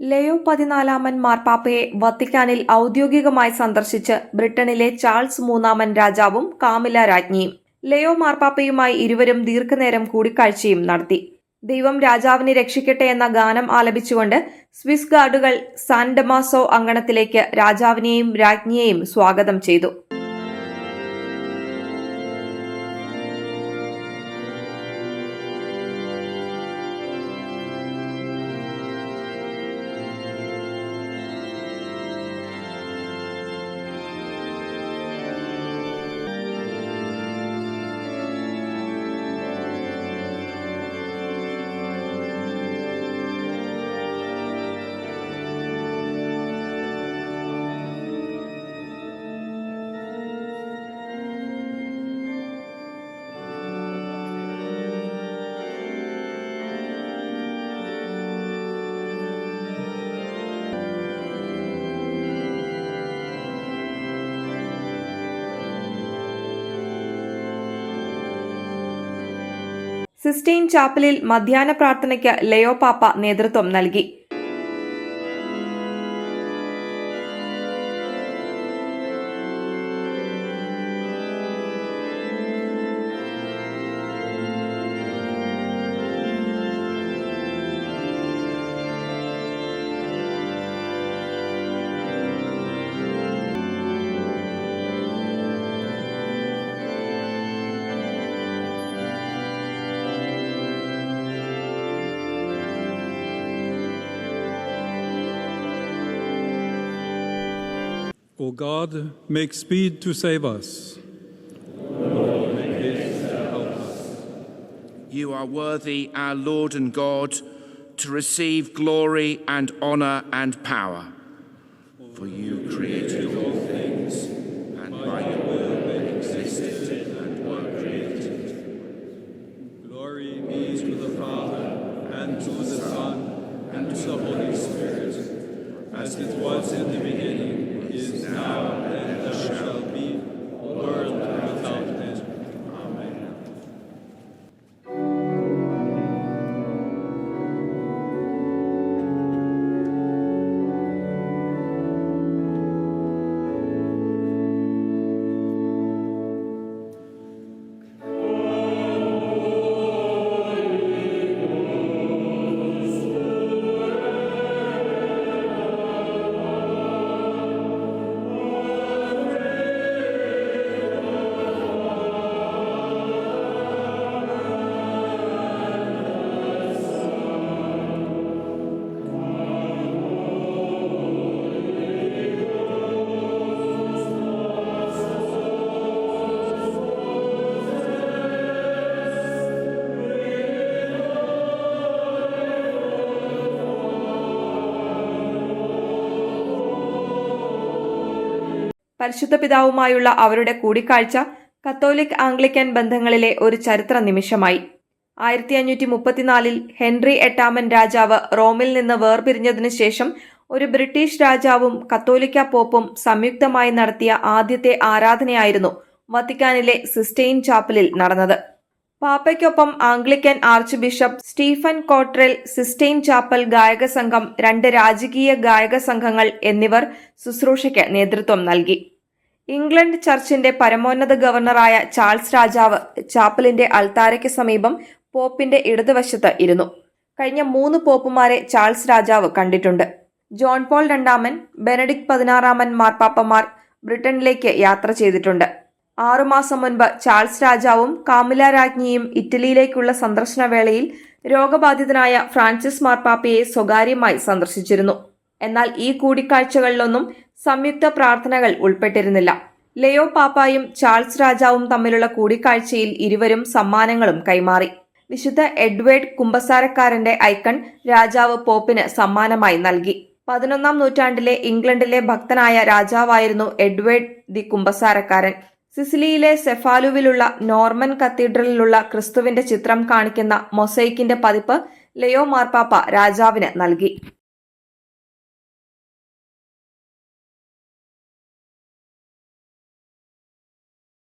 ലയോ പതിനാലാമൻ മാർപ്പാപ്പയെ വത്തിക്കാനിൽ ഔദ്യോഗികമായി സന്ദർശിച്ച് ബ്രിട്ടനിലെ ചാൾസ് മൂന്നാമൻ രാജാവും കാമില രാജ്ഞിയും ലയോ മാർപ്പാപ്പയുമായി ഇരുവരും ദീർഘനേരം കൂടിക്കാഴ്ചയും നടത്തി. ദൈവം രാജാവിനെ രക്ഷിക്കട്ടെ എന്ന ഗാനം ആലപിച്ചുകൊണ്ട് സ്വിസ് ഗാർഡുകൾ സാൻഡമാസോ അങ്കണത്തിലേക്ക് രാജാവിനെയും രാജ്ഞിയെയും സ്വാഗതം ചെയ്തു. സിസ്റ്റൈൻ ചാപ്പലിൽ മധ്യാഹ്ന പ്രാർത്ഥനയ്ക്ക് ലയോ പാപ്പ നേതൃത്വം നൽകി O God, make speed to save us. You are worthy, our Lord and God, to receive glory and honour and power. For you created all things, and by your will they existed and were created. Glory be to the Father, and to the Son, and to the Holy Spirit, as it was in the beginning, is now, and ever shall be, world പരിശുദ്ധ പിതാവുമായുള്ള അവരുടെ കൂടിക്കാഴ്ച Catholic Anglican ബന്ധങ്ങളിലെ ഒരു ചരിത്ര നിമിഷമായി. ആയിരത്തി അഞ്ഞൂറ്റി മുപ്പത്തിനാലിൽ Henry എട്ടാമൻ രാജാവ് റോമിൽ നിന്ന് വേർപിരിഞ്ഞതിനു ശേഷം ഒരു ബ്രിട്ടീഷ് രാജാവും കത്തോലിക്ക പോപ്പും സംയുക്തമായി നടത്തിയ ആദ്യത്തെ ആരാധനയായിരുന്നു വത്തിക്കാനിലെ സിസ്റ്റെയിൻ ചാപ്പലിൽ നടന്നത്. പാപ്പയ്ക്കൊപ്പം Anglican archbishop Stephen Cottrell Sistine chapel ഗായക സംഘം രണ്ട് രാജകീയ ഗായക സംഘങ്ങൾ എന്നിവർ ശുശ്രൂഷയ്ക്ക് നേതൃത്വം നൽകി. ഇംഗ്ലണ്ട് ചർച്ചിന്റെ പരമോന്നത ഗവർണറായ ചാൾസ് രാജാവ് ചാപ്പലിന്റെ അൾത്താരയ്ക്ക് സമീപം പോപ്പിന്റെ ഇടതുവശത്ത് ഇരുന്നു. കഴിഞ്ഞ മൂന്ന് പോപ്പുമാരെ ചാൾസ് രാജാവ് കണ്ടിട്ടുണ്ട്. ജോൺ പോൾ രണ്ടാമൻ ബെനഡിക് പതിനാറാമൻ മാർപ്പാപ്പമാർ ബ്രിട്ടനിലേക്ക് യാത്ര ചെയ്തിട്ടുണ്ട്. ആറുമാസം മുൻപ് ചാൾസ് രാജാവും കാമില രാജ്ഞിയും ഇറ്റലിയിലേക്കുള്ള സന്ദർശന വേളയിൽ രോഗബാധിതനായ ഫ്രാൻസിസ് മാർപ്പാപ്പയെ സ്വകാര്യമായി സന്ദർശിച്ചിരുന്നു. എന്നാൽ ഈ കൂടിക്കാഴ്ചകളിലൊന്നും സംയുക്ത പ്രാർത്ഥനകൾ ഉൾപ്പെട്ടിരുന്നില്ല. ലയോ പാപ്പായും ചാൾസ് രാജാവും തമ്മിലുള്ള കൂടിക്കാഴ്ചയിൽ ഇരുവരും സമ്മാനങ്ങളും കൈമാറി. വിശുദ്ധ എഡ്വേർഡ് കുമ്പസാരക്കാരന്റെ ഐക്കൺ രാജാവ് പോപ്പിന് സമ്മാനമായി നൽകി. പതിനൊന്നാം നൂറ്റാണ്ടിലെ ഇംഗ്ലണ്ടിലെ ഭക്തനായ രാജാവായിരുന്നു എഡ്വേർഡ് ദി കുമ്പസാരക്കാരൻ. സിസിലിയിലെ സെഫാലുവിലുള്ള നോർമൻ കത്തീഡ്രലിലുള്ള ക്രിസ്തുവിന്റെ ചിത്രം കാണിക്കുന്ന മൊസൈക്കിന്റെ പതിപ്പ് ലയോ മാർപ്പാപ്പ രാജാവിന് നൽകി.